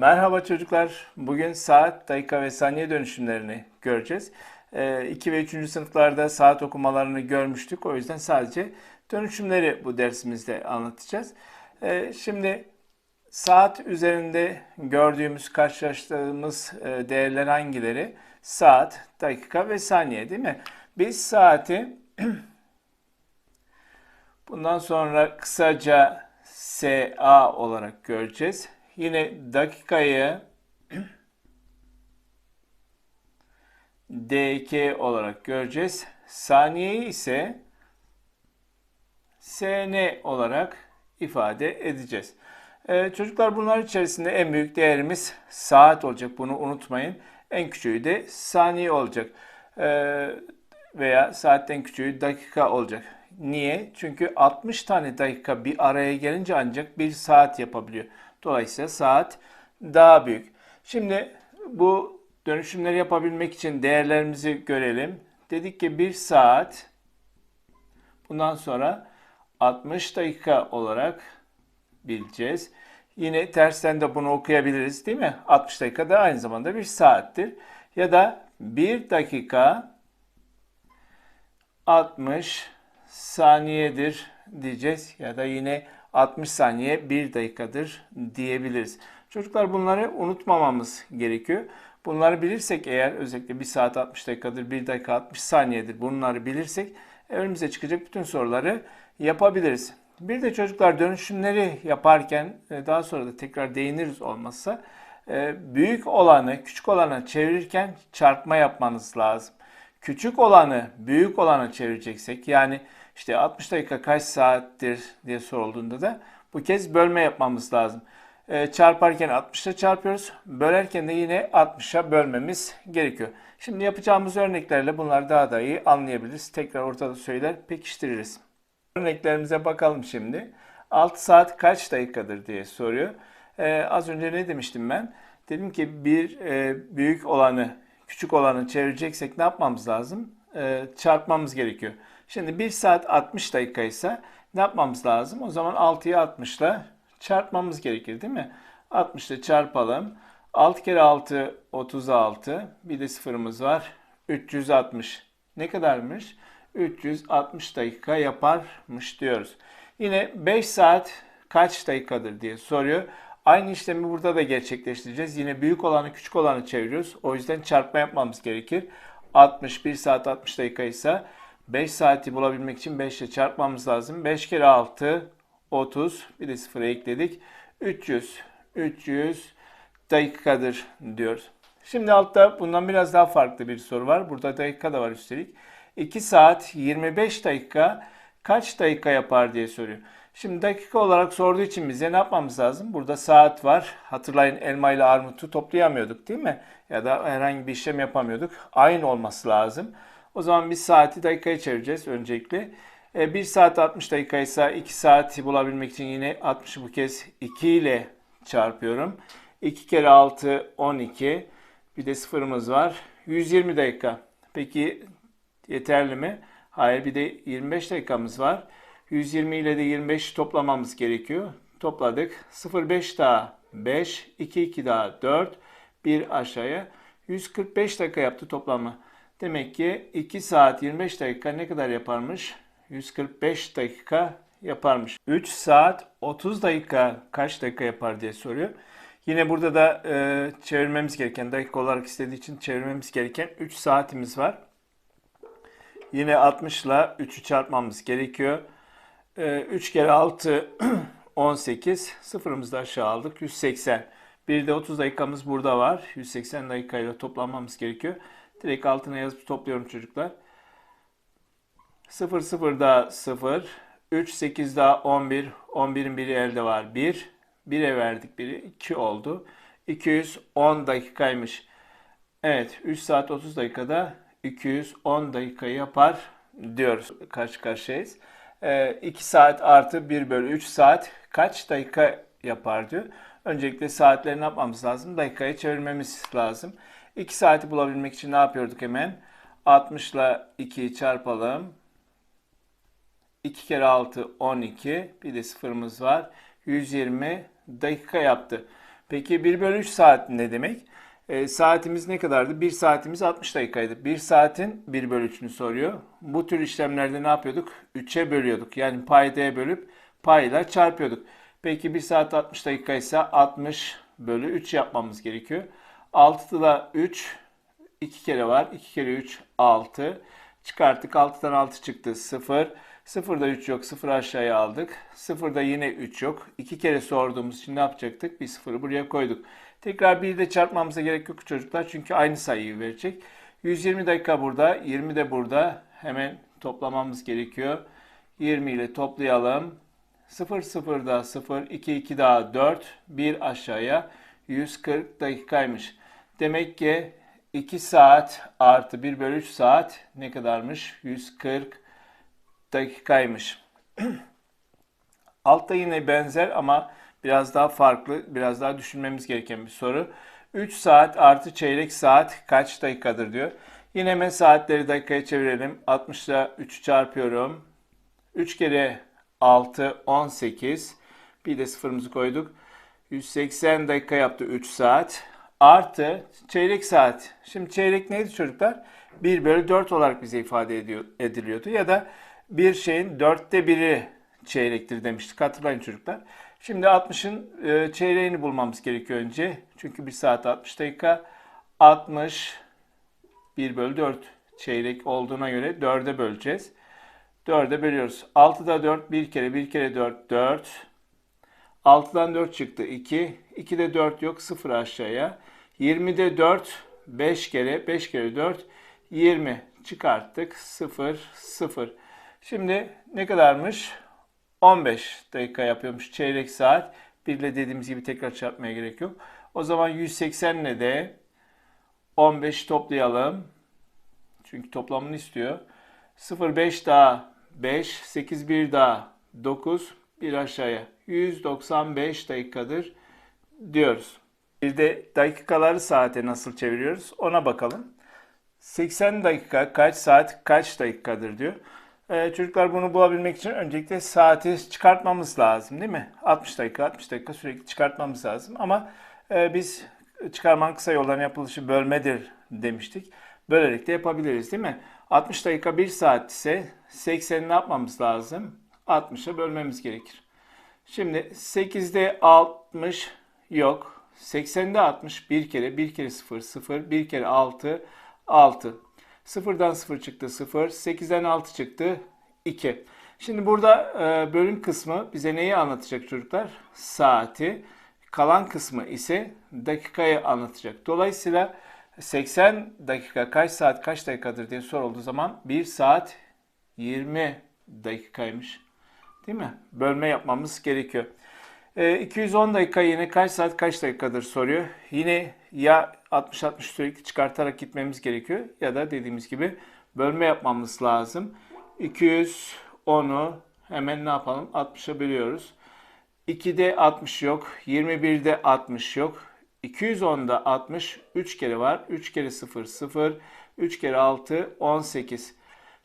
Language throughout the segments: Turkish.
Merhaba çocuklar. Bugün saat, dakika ve saniye dönüşümlerini göreceğiz. 2 ve 3. sınıflarda saat okumalarını görmüştük. O yüzden sadece dönüşümleri bu dersimizde anlatacağız. Ee, Şimdi saat üzerinde gördüğümüz, karşılaştığımız e, değerler hangileri? Saat, dakika ve saniye değil mi? Biz saati bundan sonra kısaca SA olarak göreceğiz. Yine dakikayı DK olarak göreceğiz. Saniyeyi ise SN olarak ifade edeceğiz. Ee, çocuklar bunlar içerisinde en büyük değerimiz saat olacak. Bunu unutmayın. En küçüğü de saniye olacak. Ee, veya saatten küçüğü dakika olacak. Niye? Çünkü 60 tane dakika bir araya gelince ancak bir saat yapabiliyor. Dolayısıyla saat daha büyük. Şimdi bu dönüşümleri yapabilmek için değerlerimizi görelim. Dedik ki 1 saat bundan sonra 60 dakika olarak bileceğiz. Yine tersten de bunu okuyabiliriz değil mi? 60 dakika da aynı zamanda bir saattir. Ya da 1 dakika 60 saniyedir diyeceğiz. Ya da yine 60 saniye 1 dakikadır diyebiliriz. Çocuklar bunları unutmamamız gerekiyor. Bunları bilirsek eğer özellikle 1 saat 60 dakikadır, 1 dakika 60 saniyedir bunları bilirsek önümüze çıkacak bütün soruları yapabiliriz. Bir de çocuklar dönüşümleri yaparken e, daha sonra da tekrar değiniriz olmazsa e, büyük olanı küçük olana çevirirken çarpma yapmanız lazım. Küçük olanı büyük olana çevireceksek yani işte 60 dakika kaç saattir diye sorulduğunda da bu kez bölme yapmamız lazım. E, çarparken 60'la çarpıyoruz. Bölerken de yine 60'a bölmemiz gerekiyor. Şimdi yapacağımız örneklerle bunları daha da iyi anlayabiliriz. Tekrar ortada söyler pekiştiririz. Örneklerimize bakalım şimdi. 6 saat kaç dakikadır diye soruyor. Ee, az önce ne demiştim ben? Dedim ki bir e, büyük olanı küçük olanı çevireceksek ne yapmamız lazım? Ee, çarpmamız gerekiyor. Şimdi 1 saat 60 dakika ise ne yapmamız lazım? O zaman 6'yı 60 ile çarpmamız gerekir değil mi? 60 ile çarpalım. 6 kere 6 36. Bir de sıfırımız var. 360. Ne kadarmış? 360 dakika yaparmış diyoruz. Yine 5 saat kaç dakikadır diye soruyor. Aynı işlemi burada da gerçekleştireceğiz. Yine büyük olanı küçük olanı çeviriyoruz. O yüzden çarpma yapmamız gerekir. 61 saat 60 dakika ise 5 saati bulabilmek için 5 ile çarpmamız lazım. 5 kere 6 30 bir de 0 ekledik. 300 300 dakikadır diyoruz. Şimdi altta bundan biraz daha farklı bir soru var. Burada dakika da var üstelik. 2 saat 25 dakika kaç dakika yapar diye soruyor. Şimdi dakika olarak sorduğu için bize ne yapmamız lazım? Burada saat var. Hatırlayın elma ile armutu toplayamıyorduk değil mi? Ya da herhangi bir işlem yapamıyorduk. Aynı olması lazım. O zaman biz saati dakikaya çevireceğiz öncelikle. 1 e, saat 60 dakika ise 2 saati bulabilmek için yine 60'ı bu kez 2 ile çarpıyorum. 2 kere 6 12. Bir de sıfırımız var. 120 dakika. Peki yeterli mi? Hayır bir de 25 dakikamız var. 120 ile de 25 toplamamız gerekiyor. Topladık. 0,5 daha 5, 2, 2 daha 4, 1 aşağıya. 145 dakika yaptı toplamı. Demek ki 2 saat 25 dakika ne kadar yaparmış? 145 dakika yaparmış. 3 saat 30 dakika kaç dakika yapar diye soruyor. Yine burada da e, çevirmemiz gereken, dakika olarak istediği için çevirmemiz gereken 3 saatimiz var. Yine 60 ile 3'ü çarpmamız gerekiyor. E, 3 kere 6 18. Sıfırımızı da aşağı aldık. 180. Bir de 30 dakikamız burada var. 180 dakikayla toplamamız gerekiyor. Direkt altına yazıp topluyorum çocuklar. 0 0 da 0. 3 8 daha 11. 11'in biri elde var. 1. 1'e verdik biri. 2 oldu. 210 dakikaymış. Evet 3 saat 30 dakikada 210 dakika yapar diyoruz. Karşı karşıyayız. E, 2 saat artı 1 bölü 3 saat kaç dakika yapar diyor. Öncelikle saatleri ne yapmamız lazım? Dakikaya çevirmemiz lazım. 2 saati bulabilmek için ne yapıyorduk hemen? 60 ile 2'yi çarpalım. 2 kere 6 12. Bir de sıfırımız var. 120 dakika yaptı. Peki 1 bölü 3 saat ne demek? E, saatimiz ne kadardı? 1 saatimiz 60 dakikaydı. 1 saatin 1 bölü 3'ünü soruyor. Bu tür işlemlerde ne yapıyorduk? 3'e bölüyorduk. Yani paydaya bölüp payla çarpıyorduk. Peki 1 saat 60 dakika ise 60 bölü 3 yapmamız gerekiyor. 6'da 3 2 kere var. 2 kere 3 6. Çıkarttık. 6'dan 6 çıktı 0. 0'da 3 yok. 0 aşağıya aldık. 0'da yine 3 yok. 2 kere sorduğumuz için ne yapacaktık? Bir 0'ı buraya koyduk. Tekrar 1 ile çarpmamıza gerek yok çocuklar. Çünkü aynı sayıyı verecek. 120 dakika burada. 20 de burada. Hemen toplamamız gerekiyor. 20 ile toplayalım. 0 0 daha 0, 2 2 daha 4, 1 aşağıya 140 dakikaymış. Demek ki 2 saat artı 1 bölü 3 saat ne kadarmış? 140 dakikaymış. Altta yine benzer ama biraz daha farklı, biraz daha düşünmemiz gereken bir soru. 3 saat artı çeyrek saat kaç dakikadır diyor. Yine hemen saatleri dakikaya çevirelim. 60 ile 3 çarpıyorum. 3 kere 6, 18. Bir de sıfırımızı koyduk. 180 dakika yaptı 3 saat. Artı çeyrek saat. Şimdi çeyrek neydi çocuklar? 1 bölü 4 olarak bize ifade ediyor, ediliyordu. Ya da bir şeyin dörtte biri çeyrektir demiştik. Hatırlayın çocuklar. Şimdi 60'ın e, çeyreğini bulmamız gerekiyor önce. Çünkü 1 saat 60 dakika. 60 1 bölü 4 çeyrek olduğuna göre 4'e böleceğiz. 4'e bölüyoruz. 6'da 4 bir kere 1 kere 4 4. 6'dan 4 çıktı 2. 2'de 4 yok 0 aşağıya. 20'de 4 5 kere 5 kere 4 20 çıkarttık 0 0. Şimdi ne kadarmış? 15 dakika yapıyormuş çeyrek saat. Bir ile dediğimiz gibi tekrar çarpmaya gerek yok. O zaman 180 ile de 15 toplayalım. Çünkü toplamını istiyor. 0 5 daha 5, 8 1 daha 9, bir aşağıya 195 dakikadır diyoruz. Bir de dakikaları saate nasıl çeviriyoruz ona bakalım. 80 dakika kaç saat kaç dakikadır diyor. Ee, çocuklar bunu bulabilmek için öncelikle saati çıkartmamız lazım değil mi? 60 dakika 60 dakika sürekli çıkartmamız lazım ama e, biz çıkarmanın kısa yolların yapılışı bölmedir demiştik. Bölerek de yapabiliriz değil mi? 60 dakika 1 saat ise 80'i ne yapmamız lazım? 60'a bölmemiz gerekir. Şimdi 8'de 60 yok. 80'de 60 bir kere 1 kere 0 0 1 kere 6 6. 0'dan 0 çıktı 0. 8'den 6 çıktı 2. Şimdi burada e, bölüm kısmı bize neyi anlatacak çocuklar? Saati. Kalan kısmı ise dakikayı anlatacak. Dolayısıyla 80 dakika kaç saat kaç dakikadır diye sorulduğu zaman 1 saat 20 dakikaymış. Değil mi? Bölme yapmamız gerekiyor. E, 210 dakika yine kaç saat kaç dakikadır soruyor. Yine ya 60-60 sürekli çıkartarak gitmemiz gerekiyor ya da dediğimiz gibi bölme yapmamız lazım. 210'u hemen ne yapalım? 60'a bölüyoruz. 2'de 60 yok. 21'de 60 yok. 210'da 60 3 kere var. 3 kere 0 0. 3 kere 6 18.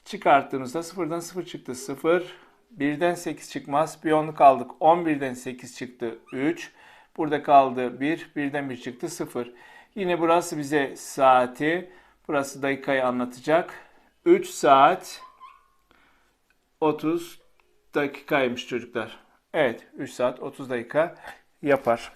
Çıkarttığımızda 0'dan 0 çıktı 0. 1'den 8 çıkmaz. Bir onluk aldık. 11'den 8 çıktı 3. Burada kaldı 1. 1'den 1 çıktı 0. Yine burası bize saati, burası dakikayı anlatacak. 3 saat 30 dakikaymış çocuklar. Evet 3 saat 30 dakika yapar.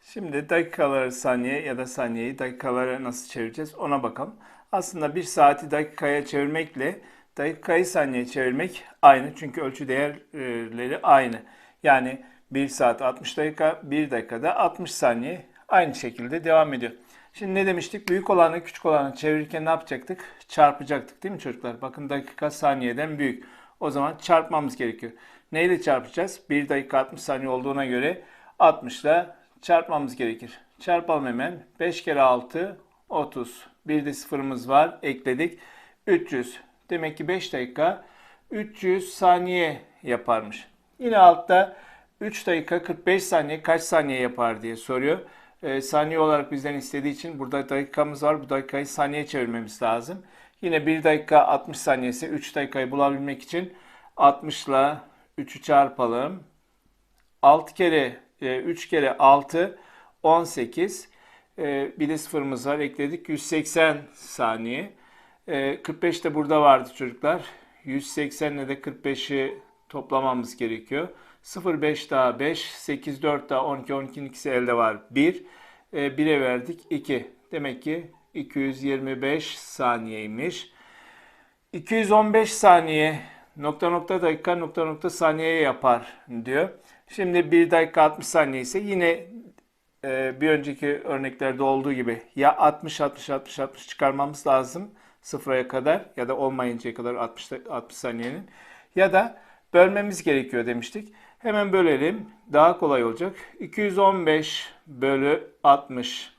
Şimdi dakikaları saniye ya da saniyeyi dakikalara nasıl çevireceğiz ona bakalım. Aslında bir saati dakikaya çevirmekle dakikayı saniyeye çevirmek aynı. Çünkü ölçü değerleri aynı. Yani 1 saat 60 dakika, 1 dakikada 60 saniye aynı şekilde devam ediyor. Şimdi ne demiştik? Büyük olanı küçük olanı çevirirken ne yapacaktık? Çarpacaktık değil mi çocuklar? Bakın dakika saniyeden büyük. O zaman çarpmamız gerekiyor. Neyle çarpacağız? 1 dakika 60 saniye olduğuna göre 60 ile çarpmamız gerekir. Çarpalım hemen. 5 kere 6 30. Bir de sıfırımız var. Ekledik. 300. Demek ki 5 dakika 300 saniye yaparmış. Yine altta 3 dakika 45 saniye kaç saniye yapar diye soruyor. E, saniye olarak bizden istediği için burada dakikamız var. Bu dakikayı saniye çevirmemiz lazım. Yine 1 dakika 60 saniyesi 3 dakikayı bulabilmek için 60 ile 3'ü çarpalım. 6 kere 3 kere 6 18. E, bir de sıfırımız var ekledik 180 saniye. E, 45 de burada vardı çocuklar. 180 ile de 45'i toplamamız gerekiyor. 0 5 daha 5, 8 4 daha 12, 12'nin ikisi elde var 1. E, 1'e verdik 2. Demek ki 225 saniyeymiş. 215 saniye nokta nokta dakika nokta nokta saniyeye yapar diyor. Şimdi 1 dakika 60 saniye ise yine e, bir önceki örneklerde olduğu gibi ya 60 60 60 60 çıkarmamız lazım sıfıra kadar ya da olmayıncaya kadar 60 da- 60 saniyenin ya da bölmemiz gerekiyor demiştik. Hemen bölelim. Daha kolay olacak. 215 bölü 60.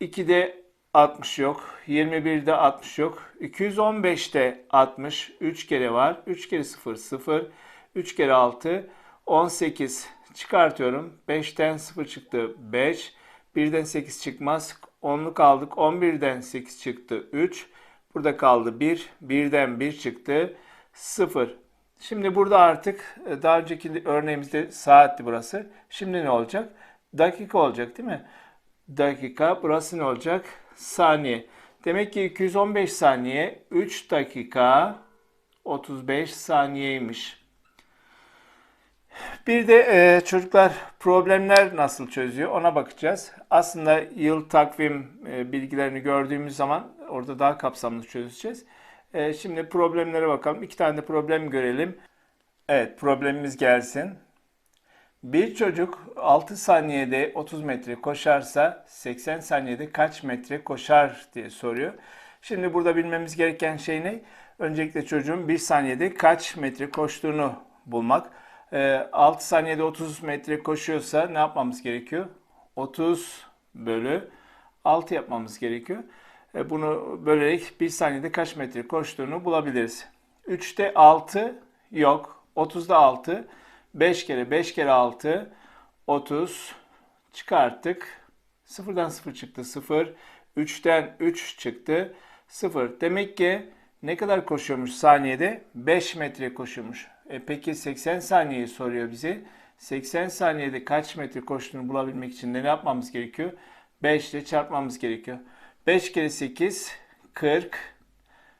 2'de 60 yok. 21'de 60 yok. 215'te 60. 3 kere var. 3 kere 0 0. 3 kere 6 18 çıkartıyorum. 5'ten 0 çıktı 5. 1'den 8 çıkmaz. 10'luk aldık. 11'den 8 çıktı 3. Burada kaldı 1. 1'den 1 çıktı 0. Şimdi burada artık e, daha önceki örneğimizde saatti burası. Şimdi ne olacak? Dakika olacak değil mi? dakika. Burası ne olacak? Saniye. Demek ki 215 saniye 3 dakika 35 saniyeymiş. Bir de e, çocuklar problemler nasıl çözüyor ona bakacağız. Aslında yıl takvim e, bilgilerini gördüğümüz zaman orada daha kapsamlı çözeceğiz. E, şimdi problemlere bakalım. İki tane de problem görelim. Evet problemimiz gelsin. Bir çocuk 6 saniyede 30 metre koşarsa 80 saniyede kaç metre koşar diye soruyor. Şimdi burada bilmemiz gereken şey ne? Öncelikle çocuğun 1 saniyede kaç metre koştuğunu bulmak. Ee, 6 saniyede 30 metre koşuyorsa ne yapmamız gerekiyor? 30 bölü 6 yapmamız gerekiyor. E, Bunu bölerek 1 saniyede kaç metre koştuğunu bulabiliriz. 3'te 6 yok. 30'da 6. 5 kere 5 kere 6 30 çıkarttık. Sıfırdan 0 çıktı 0. 3'ten 3 çıktı 0. Demek ki ne kadar koşuyormuş saniyede? 5 metre koşuyormuş. E peki 80 saniyeyi soruyor bize. 80 saniyede kaç metre koştuğunu bulabilmek için ne yapmamız gerekiyor? 5 ile çarpmamız gerekiyor. 5 kere 8 40.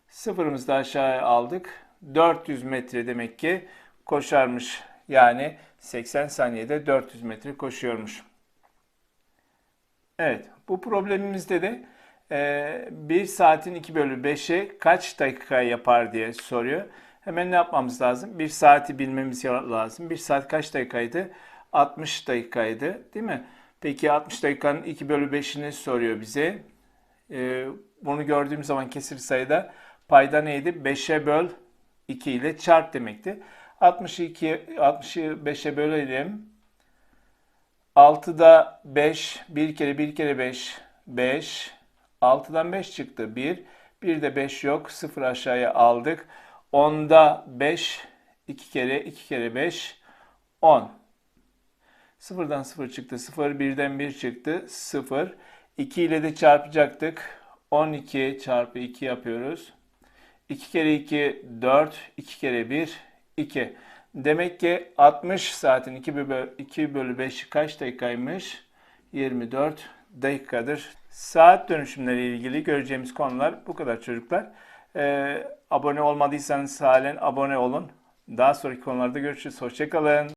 Sıfırımızı da aşağıya aldık. 400 metre demek ki koşarmış. Yani 80 saniyede 400 metre koşuyormuş. Evet, bu problemimizde de e, 1 saatin 2 bölü 5'e kaç dakika yapar diye soruyor. Hemen ne yapmamız lazım? 1 saati bilmemiz lazım. 1 saat kaç dakikaydı? 60 dakikaydı, değil mi? Peki 60 dakikanın 2 bölü 5'ini soruyor bize. E, bunu gördüğüm zaman kesir sayıda payda neydi? 5'e böl 2 ile çarp demekti. 62 60'ı 5'e bölelim. 6'da 5, 1 kere 1 kere 5, 5. 6'dan 5 çıktı 1. 1'de 5 yok. 0 aşağıya aldık. 10'da 5, 2 kere 2 kere 5, 10. 0'dan 0 çıktı 0. 1'den 1 çıktı 0. 2 ile de çarpacaktık. 12 çarpı 2 yapıyoruz. 2 kere 2 4, 2 kere 1 2. Demek ki 60 saatin 2 bölü, 2 bölü 5 kaç dakikaymış? 24 dakikadır. Saat dönüşümleri ilgili göreceğimiz konular bu kadar çocuklar. Ee, abone olmadıysanız halen abone olun. Daha sonraki konularda görüşürüz. Hoşçakalın.